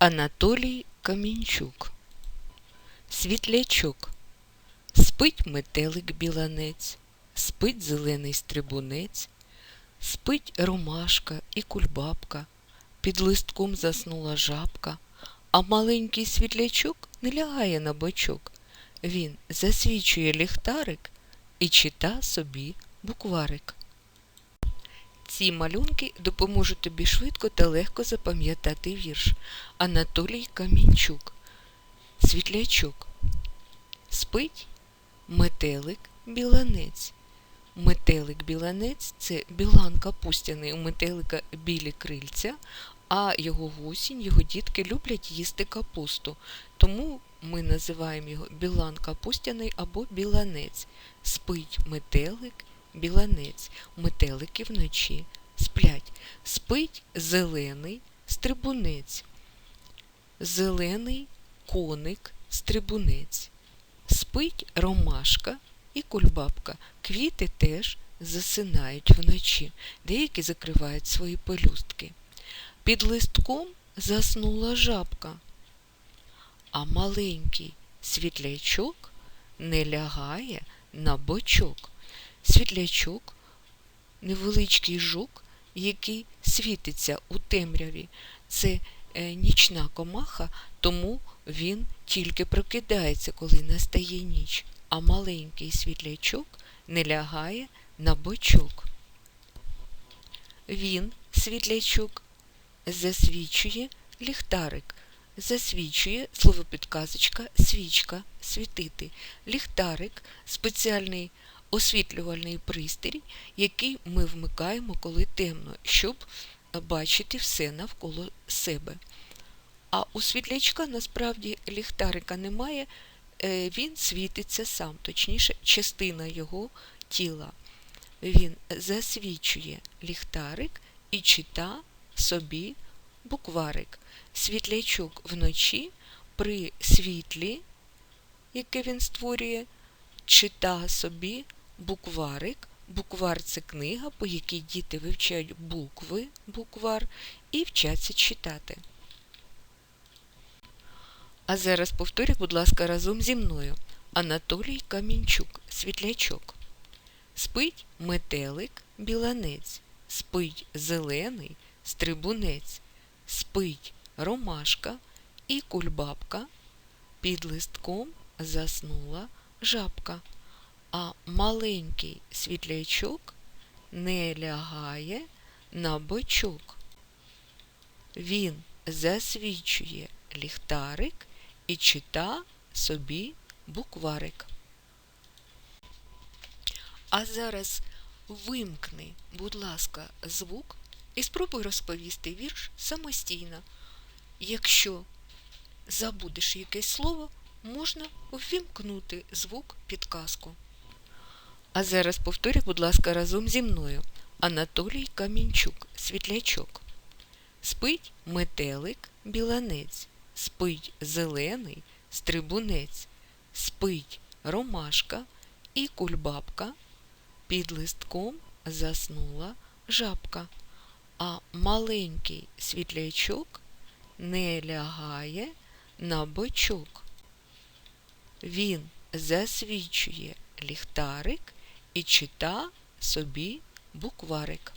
Анатолій Камінчук Світлячок Спить метелик біланець, спить зелений стрибунець, спить ромашка і кульбабка, під листком заснула жабка, а маленький світлячок не лягає на бочок. Він засвічує ліхтарик і чита собі букварик. Ці малюнки допоможуть тобі швидко та легко запам'ятати вірш. Анатолій Камінчук. Світлячок. Спить метелик біланець. Метелик біланець це білан капустяний. У метелика білі крильця, а його гусінь, його дітки люблять їсти капусту. Тому ми називаємо його білан капустяний або біланець. Спить метелик біланець, метелики вночі сплять, спить зелений стрибунець, зелений коник стрибунець, спить ромашка і кульбабка. Квіти теж засинають вночі, деякі закривають свої пелюстки. Під листком заснула жабка, а маленький світлячок не лягає на бочок. Світлячок невеличкий жук, який світиться у темряві. Це е, нічна комаха, тому він тільки прокидається, коли настає ніч, а маленький світлячок не лягає на бочок. Він, світлячок, засвічує ліхтарик, засвічує словопідказочка, свічка, світити. Ліхтарик спеціальний освітлювальний пристрій, який ми вмикаємо, коли темно, щоб бачити все навколо себе. А у світлячка насправді ліхтарика немає, е, він світиться сам, точніше, частина його тіла. Він засвічує ліхтарик і чита собі букварик. Світлячок вночі при світлі, яке він створює, чита собі букварик. Буквар це книга, по якій діти вивчають букви, буквар і вчаться читати. А зараз повторюй, будь ласка, разом зі мною. Анатолій Камінчук, світлячок. Спить метелик, біланець, спить зелений стрибунець, спить ромашка і кульбабка, під листком заснула жабка а маленький світлячок не лягає на бочок. Він засвічує ліхтарик і чита собі букварик. А зараз вимкни, будь ласка, звук і спробуй розповісти вірш самостійно. Якщо забудеш якесь слово, можна ввімкнути звук підказку. А зараз повторюй, будь ласка, разом зі мною. Анатолій Камінчук, світлячок. Спить метелик, біланець, спить зелений стрибунець, спить ромашка і кульбабка, під листком заснула жабка, а маленький світлячок не лягає на бочок. Він засвічує ліхтарик і чита собі букварик.